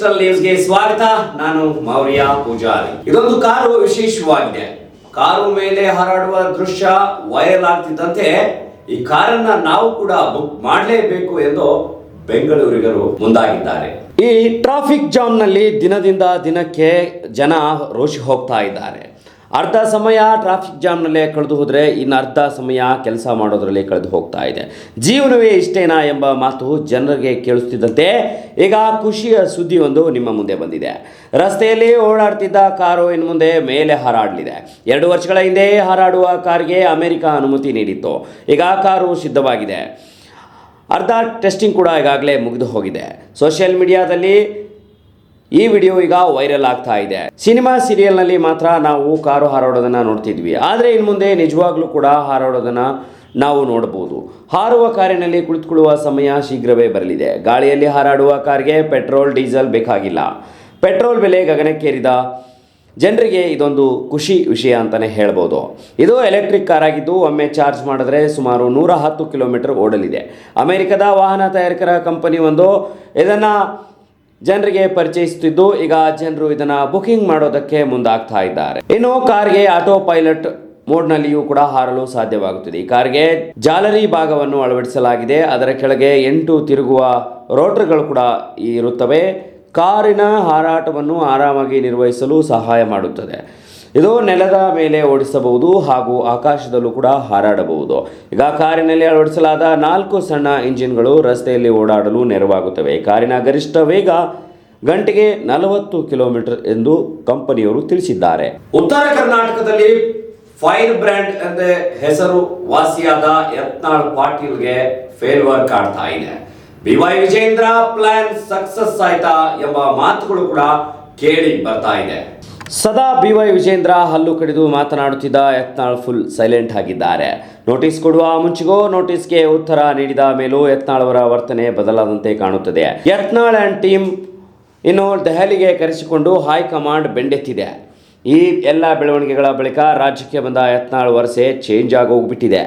Digital ನ್ಯೂಸ್ಗೆ ಸ್ವಾಗತ. ನಾನು ಮೌರ್ಯ ಪೂಜಾರಿ. ಇದೊಂದು ಕಾರು ವಿಶೇಷವಾಗಿದೆ. ಕಾರು ಮೇಲೆ ಹಾರಾಡುವ ದೃಶ್ಯ ವೈರಲ್ ಆಗ್ತಿದ್ದಂತೆ ಈ ಕಾರನ್ನ ನಾವು ಕೂಡ ಬುಕ್ ಮಾಡಲೇಬೇಕು ಎಂದು ಬೆಂಗಳೂರಿಗರು ಮುಂದಾಗಿದ್ದಾರೆ. ಈ ಟ್ರಾಫಿಕ್ ಜಾಮ್ನಲ್ಲಿ ದಿನದಿಂದ ದಿನಕ್ಕೆ ಜನ ರೋಷಿ ಹೋಗ್ತಾ ಇದ್ದಾರೆ. ಅರ್ಧ ಸಮಯ ಟ್ರಾಫಿಕ್ ಜಾಮ್ನಲ್ಲೇ ಕಳೆದು ಹೋದರೆ ಇನ್ನು ಅರ್ಧ ಸಮಯ ಕೆಲಸ ಮಾಡೋದರಲ್ಲಿ ಕಳೆದು ಹೋಗ್ತಾ ಇದೆ. ಜೀವನವೇ ಇಷ್ಟೇನಾ ಎಂಬ ಮಾತು ಜನರಿಗೆ ಕೇಳಿಸ್ತಿದ್ದಂತೆ ಈಗ ಖುಷಿಯ ಸುದ್ದಿಯೊಂದು ನಿಮ್ಮ ಮುಂದೆ ಬಂದಿದೆ. ರಸ್ತೆಯಲ್ಲಿ ಓಡಾಡ್ತಿದ್ದ ಕಾರು ಇನ್ನು ಮುಂದೆ ಮೇಲೆ ಹಾರಾಡಲಿದೆ. ಎರಡು ವರ್ಷಗಳ ಹಿಂದೆ ಹಾರಾಡುವ ಕಾರ್ಗೆ ಅಮೆರಿಕ ಅನುಮತಿ ನೀಡಿತ್ತು. ಈಗ ಕಾರು ಸಿದ್ಧವಾಗಿದೆ. ಅರ್ಧ ಟೆಸ್ಟಿಂಗ್ ಕೂಡ ಈಗಾಗಲೇ ಮುಗಿದು ಹೋಗಿದೆ. ಸೋಷಿಯಲ್ ಮೀಡಿಯಾದಲ್ಲಿ ಈ ವಿಡಿಯೋ ಈಗ ವೈರಲ್ ಆಗ್ತಾ ಇದೆ. ಸಿನಿಮಾ ಸೀರಿಯಲ್ನಲ್ಲಿ ಮಾತ್ರ ನಾವು ಕಾರು ಹಾರಾಡೋದನ್ನ ನೋಡ್ತಿದ್ವಿ. ಆದರೆ ಇನ್ನು ಮುಂದೆ ನಿಜವಾಗ್ಲೂ ಕೂಡ ಹಾರಾಡೋದನ್ನ ನಾವು ನೋಡಬಹುದು ಹಾರುವ ಕಾರಿನಲ್ಲಿ ಕುಳಿತುಕೊಳ್ಳುವ ಸಮಯ ಶೀಘ್ರವೇ ಬರಲಿದೆ. ಗಾಳಿಯಲ್ಲಿ ಹಾರಾಡುವ ಕಾರ್ಗೆ ಪೆಟ್ರೋಲ್, ಡೀಸೆಲ್ ಬೇಕಾಗಿಲ್ಲ. ಪೆಟ್ರೋಲ್ ಬೆಲೆ ಗಗನಕ್ಕೇರಿದ ಜನರಿಗೆ ಇದೊಂದು ಖುಷಿ ವಿಷಯ ಅಂತಲೇ ಹೇಳ್ಬೋದು. ಇದು ಎಲೆಕ್ಟ್ರಿಕ್ ಕಾರ್ ಆಗಿದ್ದು ಒಮ್ಮೆ ಚಾರ್ಜ್ ಮಾಡಿದ್ರೆ ಸುಮಾರು ನೂರ ಹತ್ತು ಕಿಲೋಮೀಟರ್ ಓಡಲಿದೆ. ಅಮೆರಿಕದ ವಾಹನ ತಯಾರಕರ ಕಂಪನಿ ಒಂದು ಇದನ್ನು ಜನರಿಗೆ ಪರಿಚಯಿಸುತ್ತಿದ್ದು, ಈಗ ಜನರು ಇದನ್ನ ಬುಕಿಂಗ್ ಮಾಡೋದಕ್ಕೆ ಮುಂದಾಗ್ತಾ ಇದ್ದಾರೆ. ಇನ್ನು ಕಾರ್ಗೆ ಆಟೋ ಪೈಲಟ್ ಮೋಡ್ನಲ್ಲಿಯೂ ಕೂಡ ಹಾರಲು ಸಾಧ್ಯವಾಗುತ್ತದೆ. ಈ ಕಾರ್ಗೆ ಜಾಲರಿ ಭಾಗವನ್ನು ಅಳವಡಿಸಲಾಗಿದೆ. ಅದರ ಕೆಳಗೆ ಎಂಟು ತಿರುಗುವ ರೋಟರ್ಗಳು ಕೂಡ ಇರುತ್ತವೆ. ಕಾರಿನ ಹಾರಾಟವನ್ನು ಆರಾಮಾಗಿ ನಿರ್ವಹಿಸಲು ಸಹಾಯ ಮಾಡುತ್ತದೆ. ಇದು ನೆಲದ ಮೇಲೆ ಓಡಿಸಬಹುದು ಹಾಗೂ ಆಕಾಶದಲ್ಲೂ ಕೂಡ ಹಾರಾಡಬಹುದು. ಈಗ ಕಾರಿನಲ್ಲಿ ಅಳವಡಿಸಲಾದ ನಾಲ್ಕು ಸಣ್ಣ ಇಂಜಿನ್ಗಳು ರಸ್ತೆಯಲ್ಲಿ ಓಡಾಡಲು ನೆರವಾಗುತ್ತವೆ. ಕಾರಿನ ಗರಿಷ್ಠ ವೇಗ ಗಂಟೆಗೆ ನಲವತ್ತು ಕಿಲೋಮೀಟರ್ ಎಂದು ಕಂಪನಿಯವರು ತಿಳಿಸಿದ್ದಾರೆ. ಉತ್ತರ ಕರ್ನಾಟಕದಲ್ಲಿ ಫೈರ್ ಬ್ರ್ಯಾಂಡ್ ಎಂದೇ ಹೆಸರು ವಾಸಿಯಾದ ಯತ್ನಾಳ್ ಪಾಟೀಲ್ಗೆ ಫೇಲ್ ವರ್ಕ್ ಆಡ್ತಾ ಇದೆ. B Y Vijayendra plan success ಆಯ್ತಾ ಎಂಬ ಮಾತುಗಳು ಕೂಡ ಕೇಳಿ ಬರ್ತಾ ಇದೆ. ಸದಾ ಬಿ ವೈ ವಿಜೇಂದ್ರ ಹಲ್ಲು ಕಡಿದು ಮಾತನಾಡುತ್ತಿದ್ದ ಯತ್ನಾಳ್ ಫುಲ್ ಸೈಲೆಂಟ್ ಆಗಿದ್ದಾರೆ. ನೋಟಿಸ್ ಕೊಡುವ ಮುಂಚೆಗೂ ನೋಟಿಸ್ಗೆ ಉತ್ತರ ನೀಡಿದ ಮೇಲೂ ಯತ್ನಾಳ್ ಅವರ ವರ್ತನೆ ಬದಲಾದಂತೆ ಕಾಣುತ್ತದೆ. ಯತ್ನಾಳ್ ಆ್ಯಂಡ್ ಟೀಮ್ ಇನ್ನು ದೆಹಲಿಗೆ ಕರೆಸಿಕೊಂಡು ಹೈಕಮಾಂಡ್ ಬೆಂಡೆತ್ತಿದೆ. ಈ ಎಲ್ಲ ಬೆಳವಣಿಗೆಗಳ ಬಳಿಕ ರಾಜ್ಯಕ್ಕೆ ಬಂದ ಯತ್ನಾಳ್ ವರಸೆ ಚೇಂಜ್ ಆಗೋಗ್ಬಿಟ್ಟಿದೆ.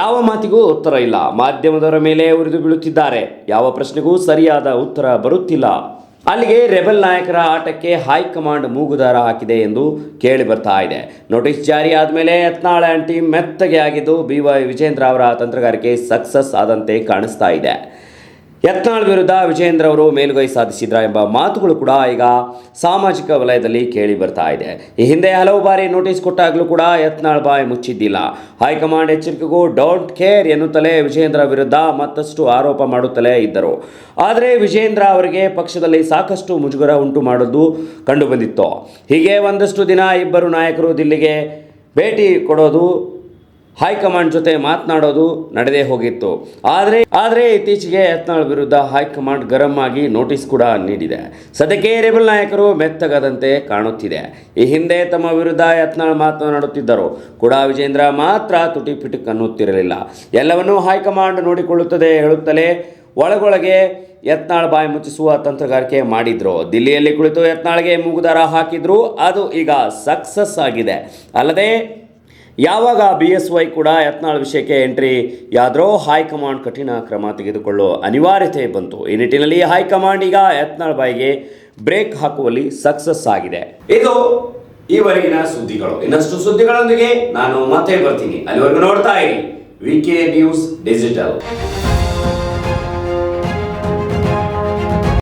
ಯಾವ ಮಾತಿಗೂ ಉತ್ತರ ಇಲ್ಲ. ಮಾಧ್ಯಮದವರ ಮೇಲೆ ಉರಿದು ಬೀಳುತ್ತಿದ್ದಾರೆ. ಯಾವ ಪ್ರಶ್ನೆಗೂ ಸರಿಯಾದ ಉತ್ತರ ಬರುತ್ತಿಲ್ಲ. ಅಲ್ಲಿಗೆ ರೆಬೆಲ್ ನಾಯಕರ ಆಟಕ್ಕೆ ಹೈಕಮಾಂಡ್ ಮೂಗುದಾರ ಹಾಕಿದೆ ಎಂದು ಕೇಳಿ ಬರ್ತಾ ಇದೆ. ನೋಟಿಸ್ ಜಾರಿ ಆದಮೇಲೆ ಯತ್ನಾಳ ಟೀಮ್ ಮೆತ್ತಗೆ ಆಗಿದ್ದು ಬಿ ವೈ ವಿಜೇಂದ್ರ ಅವರ ತಂತ್ರಗಾರಿಕೆ ಸಕ್ಸಸ್ ಆದಂತೆ ಕಾಣಿಸ್ತಾ ಇದೆ. ಯತ್ನಾಳ್ ವಿರುದ್ಧ ವಿಜಯೇಂದ್ರ ಅವರು ಮೇಲುಗೈ ಸಾಧಿಸಿದ್ರ ಎಂಬ ಮಾತುಗಳು ಕೂಡ ಈಗ ಸಾಮಾಜಿಕ ವಲಯದಲ್ಲಿ ಕೇಳಿ ಬರ್ತಾ ಇದೆ. ಈ ಹಿಂದೆ ಹಲವು ಬಾರಿ ನೋಟಿಸ್ ಕೊಟ್ಟಾಗಲೂ ಕೂಡ ಯತ್ನಾಳ್ ಬಾಯಿ ಮುಚ್ಚಿದ್ದಿಲ್ಲ. ಹೈಕಮಾಂಡ್ ಎಚ್ಚರಿಕೆಗೂ ಡೋಂಟ್ ಕೇರ್ ಎನ್ನುತ್ತಲೇ ವಿಜಯೇಂದ್ರ ವಿರುದ್ಧ ಮತ್ತಷ್ಟು ಆರೋಪ ಮಾಡುತ್ತಲೇ ಇದ್ದರು. ಆದರೆ ವಿಜಯೇಂದ್ರ ಅವರಿಗೆ ಪಕ್ಷದಲ್ಲಿ ಸಾಕಷ್ಟು ಮುಜುಗರ ಉಂಟು ಮಾಡೋದು ಕಂಡುಬಂದಿತ್ತು. ಹೀಗೆ ಒಂದಷ್ಟು ದಿನ ಇಬ್ಬರು ನಾಯಕರು ದಿಲ್ಲಿಗೆ ಭೇಟಿ ಕೊಡೋದು ಹೈಕಮಾಂಡ್ ಜೊತೆ ಮಾತನಾಡೋದು ನಡೆದೇ ಹೋಗಿತ್ತು. ಆದರೆ ಆದರೆ ಇತ್ತೀಚೆಗೆ ಯತ್ನಾಳ್ ವಿರುದ್ಧ ಹೈಕಮಾಂಡ್ ಗರಂ ಆಗಿ ನೋಟಿಸ್ ಕೂಡ ನೀಡಿದೆ. ಸದ್ಯಕ್ಕೆ ರೇಬಲ್ ನಾಯಕರು ಮೆತ್ತಗದಂತೆ ಕಾಣುತ್ತಿದೆ. ಈ ಹಿಂದೆ ತಮ್ಮ ವಿರುದ್ಧ ಯತ್ನಾಳ್ ಮಾತನಾಡುತ್ತಿದ್ದರು. ಕೂಡ ವಿಜೇಂದ್ರ ಮಾತ್ರ ತುಟಿ ಪಿಟುಕ್ ಅನ್ನುತ್ತಿರಲಿಲ್ಲ. ಎಲ್ಲವನ್ನೂ ಹೈಕಮಾಂಡ್ ನೋಡಿಕೊಳ್ಳುತ್ತದೆ ಹೇಳುತ್ತಲೇ ಒಳಗೊಳಗೆ ಯತ್ನಾಳ್ ಬಾಯಿ ಮುಚ್ಚಿಸುವ ತಂತ್ರಗಾರಿಕೆ ಮಾಡಿದ್ರು. ದಿಲ್ಲಿಯಲ್ಲಿ ಕುಳಿತು ಯತ್ನಾಳ್ಗೆ ಮೂಗುದಾರ ಹಾಕಿದ್ರು. ಅದು ಈಗ ಸಕ್ಸಸ್ ಆಗಿದೆ. ಅಲ್ಲದೆ ಯಾವಾಗ ಬಿ ಎಸ್ ವೈ ಕೂಡ ಯತ್ನಾಳ್ ವಿಷಯಕ್ಕೆ ಎಂಟ್ರಿ ಯಾದ್ರೋ ಹೈಕಮಾಂಡ್ ಕಠಿಣ ಕ್ರಮ ತೆಗೆದುಕೊಳ್ಳುವ ಅನಿವಾರ್ಯತೆ ಬಂತು. ಈ ನಿಟ್ಟಿನಲ್ಲಿ ಹೈಕಮಾಂಡ್ ಈಗ ಯತ್ನಾಳ್ ಬಾಯಿಗೆ ಬ್ರೇಕ್ ಹಾಕುವಲ್ಲಿ ಸಕ್ಸಸ್ ಆಗಿದೆ. ಇದು ಈವರೆಗಿನ ಸುದ್ದಿಗಳು. ಇನ್ನಷ್ಟು ಸುದ್ದಿಗಳೊಂದಿಗೆ ನಾನು ಮತ್ತೆ ಬರ್ತೀನಿ. ಅಲ್ಲಿವರೆಗೂ ನೋಡ್ತಾ ಇರಿ. V K news digital